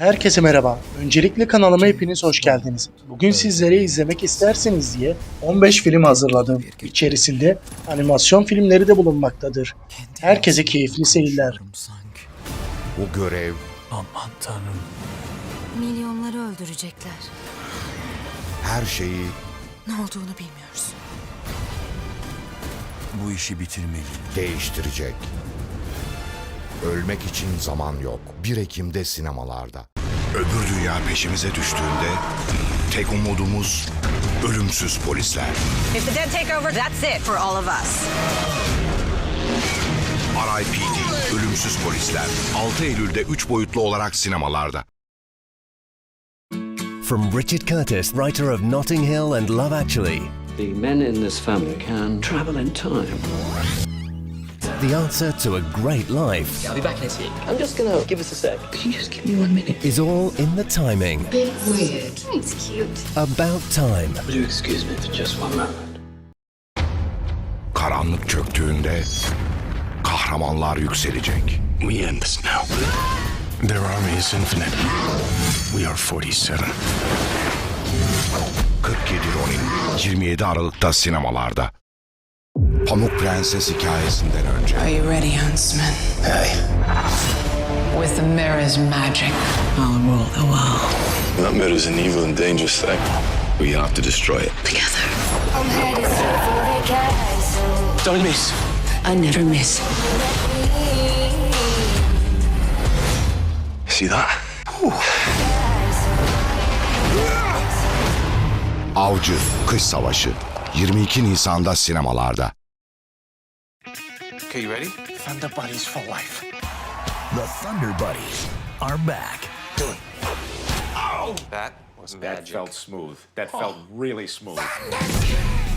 Herkese merhaba. Öncelikle kanalıma hepiniz hoş geldiniz. Bugün sizlere izlemek isterseniz diye 15 film hazırladım. İçerisinde animasyon filmleri de bulunmaktadır. Herkese keyifli seyirler. Bu görev Aman tanrım. Milyonları öldürecekler. her şeyi Ne olduğunu bilmiyoruz. Bu işi bitirmeliyim. değiştirecek. Ölmek için zaman yok. 1 Ekim'de sinemalarda. Öbür dünya peşimize düştüğünde tek umudumuz ölümsüz polisler. If the dead take over, that's it for all of us. RIPD, ölümsüz polisler. 6 Eylül'de 3 boyutlu olarak sinemalarda. From Richard Curtis, writer of Notting Hill and Love Actually, The men in this family can travel in time. The answer to a great life I'll be back in a sec. I'm just gonna give us a sec. Could you just give me one minute? is all in the timing. Weird. It's cute. About time. Would you excuse me for just one moment? Karanlık çöktüğünde kahramanlar yükselecek. We end this now. Their army is infinite. We are 47. 47 Ronin, 27 Aralık'ta sinemalarda. Pamuk Prenses hikayesinden önce. Are you ready, Huntsman? Hey. With the mirror's magic, I'll rule the world. Nightmare is an evil and dangerous thing. We have to destroy it. Together. Don't miss. I never miss. See that? Avcı, Kış Savaşı. 22 Nisan'da sinemalarda. Okay, you ready? Thunder Buddies for life. The Thunder Buddies are back. Do oh! it. That was That felt smooth. That oh. felt really smooth.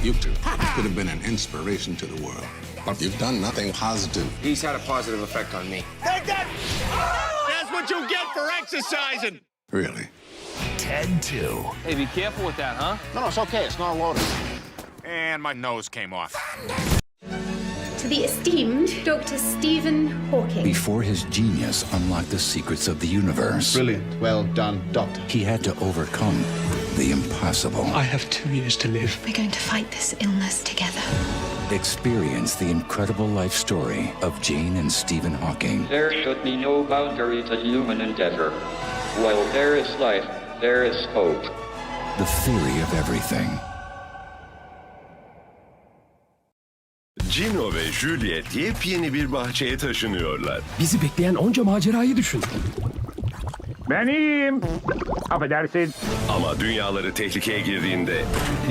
You two could have been an inspiration to the world, but you've done nothing positive. He's had a positive effect on me. Take that! Oh! That's what you get for exercising! Really? Ted 2. Hey, be careful with that, huh? No, no, it's okay. It's not loaded. And my nose came off. To the esteemed Dr. Stephen Hawking. Before his genius unlocked the secrets of the universe, Brilliant. Well done, Doctor. he had to overcome the impossible. I have two years to live. We're going to fight this illness together. Experience the incredible life story of Jane and Stephen Hawking. There should be no boundary to human endeavor. While there is life, there is hope. The theory of everything. Gino ve Juliet yepyeni bir bahçeye taşınıyorlar. Bizi bekleyen onca macerayı düşün. Ben iyiyim. Affedersin. Ama dünyaları tehlikeye girdiğinde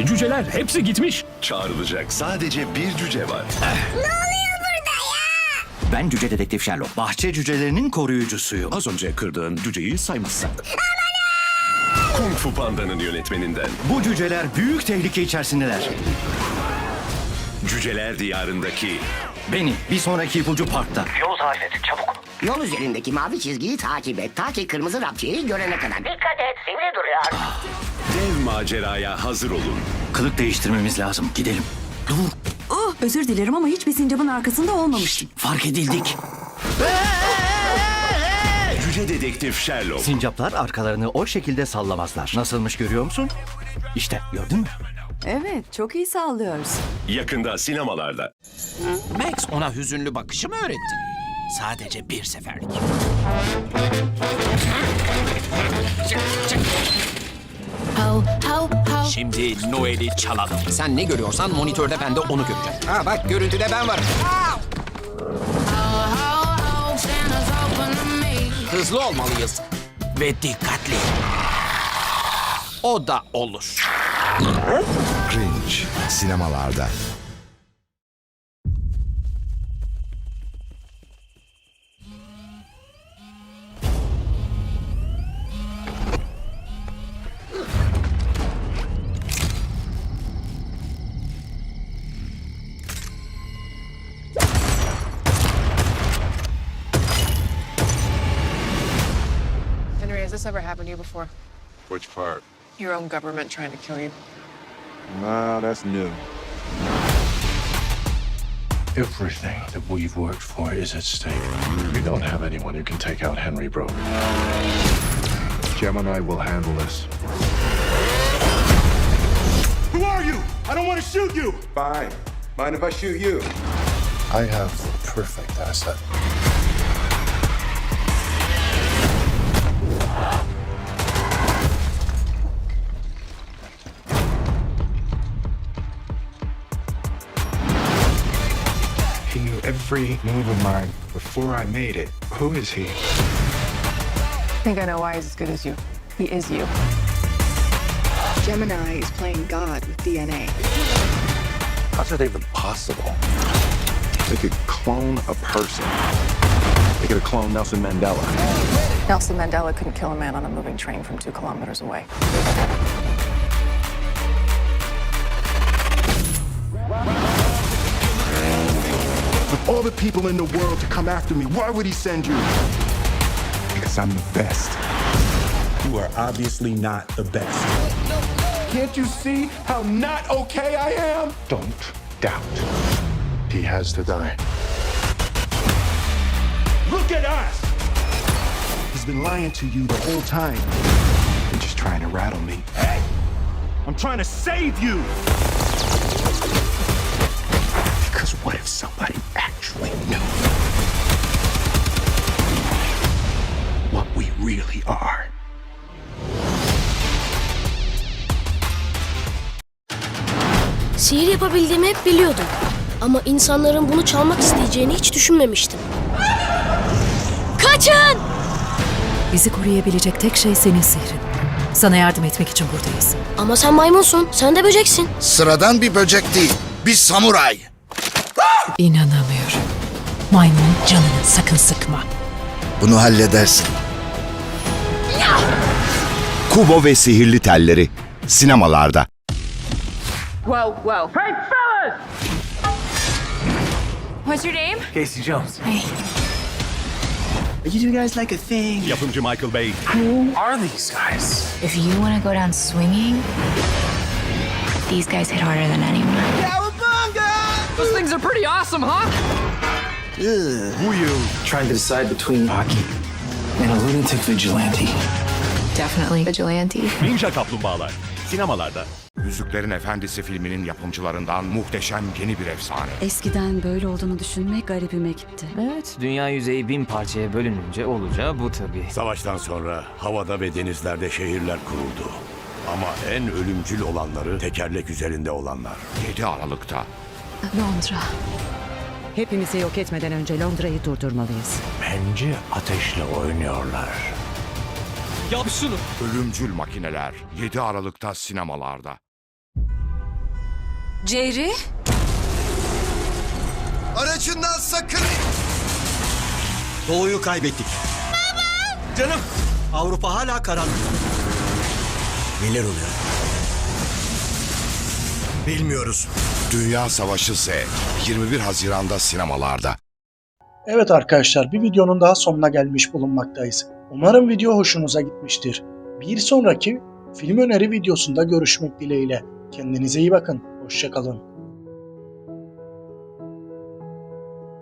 Cüceler hepsi gitmiş. çağrılacak sadece bir cüce var. Ben cüce dedektif Sherlock. Bahçe cücelerinin koruyucusuyum. Az önce kırdığın cüceyi saymazsak. Kung Fu Panda'nın yönetmeninden Bu cüceler büyük tehlike içerisindeler. Cüceler Diyarındaki Beni bir sonraki ipucu parkta. Yol üzerindeki mavi çizgiyi takip et. Ta ki kırmızı rapçiyi görene kadar. Dikkat et, sivri duruyor. dev maceraya hazır olun. Kılık değiştirmemiz lazım. Gidelim. Dur. Oh, özür dilerim ama hiçbir sincapın arkasında olmamıştım. Fark edildik. Cüce dedektif Sherlock. Sincaplar arkalarını o şekilde sallamazlar. Nasılmış görüyor musun? İşte gördün mü? Evet, çok iyi sallıyorsun. Yakında sinemalarda. Max ona hüzünlü bakışı mı öğretti? Sadece bir seferlik. How, how, how. Şimdi Noel'i çalalım. Sen ne görüyorsan monitörde ben de onu göreceğim. Ha bak görüntüde ben varım. Hızlı olmalıyız. Ve dikkatli. O da olur. Cringe, sinemalarda. Henry, has this ever happened to you before? Which part? Your own government trying to kill you. Nah, that's new. Everything that we've worked for is at stake. We don't have anyone who can take out Henry Brogan. Gemini will handle this. Who are you? I don't want to shoot you. Fine. Mind if I shoot you? I have the perfect asset. Every move of mine before I made it. Who is he? I think I know why he's as good as you. He is you. Gemini is playing God with DNA. How's that even possible? They could clone a person. They could have cloned Nelson Mandela. Nelson Mandela couldn't kill a man on a moving train from two kilometers away. All the people in the world to come after me, why would he send you? Because I'm the best. You are obviously not the best. Can't you see how not okay I am? Don't doubt. He has to die. Look at us! He's been lying to you the whole time. You're just trying to rattle me. Hey! I'm trying to save you! Because what if somebody actually knew what we really are? Sihir yapabildiğimi hep biliyordum. Ama insanların bunu çalmak isteyeceğini hiç düşünmemiştim. Kaçın! Bizi koruyabilecek tek şey senin sihrin. Sana yardım etmek için buradayız. Ama sen maymunsun, sen de böceksin. Sıradan bir böcek değil. Bir samuray. İnanamıyorum. Maymun canını sakın sıkma. Bunu halledersin. Kubo ve Sihirli Telleri sinemalarda. Whoa, whoa. Hey, fellas! What's your name? Casey Jones. Hey. You do guys like a thing? Yapımcı Michael Bay. Who are these guys? If you want to go down swinging, these guys hit harder than anyone. Those things are pretty awesome, huh? Who you? Trying to decide between hockey and a lunatic vigilante. Definitely vigilante. Ninja Kaplumbağalar. Sinemalarda. Yüzüklerin Efendisi filminin yapımcılarından muhteşem yeni bir efsane. Eskiden böyle olduğunu düşünmek garibime gitti. Evet, dünya yüzeyi bin parçaya bölününce olacağı bu tabii. Savaştan sonra havada ve denizlerde şehirler kuruldu. Ama en ölümcül olanları tekerlek üzerinde olanlar. 7 Aralık'ta Londra. Hepimizi yok etmeden önce Londra'yı durdurmalıyız. Bence ateşle oynuyorlar. Yap şunu. Ölümcül Makineler 7 Aralık'ta sinemalarda. Jerry? Aracından sakın! Doğuyu kaybettik. Baba! Canım, Avrupa hala karanlık. Neler oluyor? Bilmiyoruz. Dünya Savaşı Z 21 Haziran'da sinemalarda. Evet arkadaşlar bir videonun daha sonuna gelmiş bulunmaktayız. Umarım video hoşunuza gitmiştir. Bir sonraki film öneri videosunda görüşmek dileğiyle. Kendinize iyi bakın. Hoşçakalın.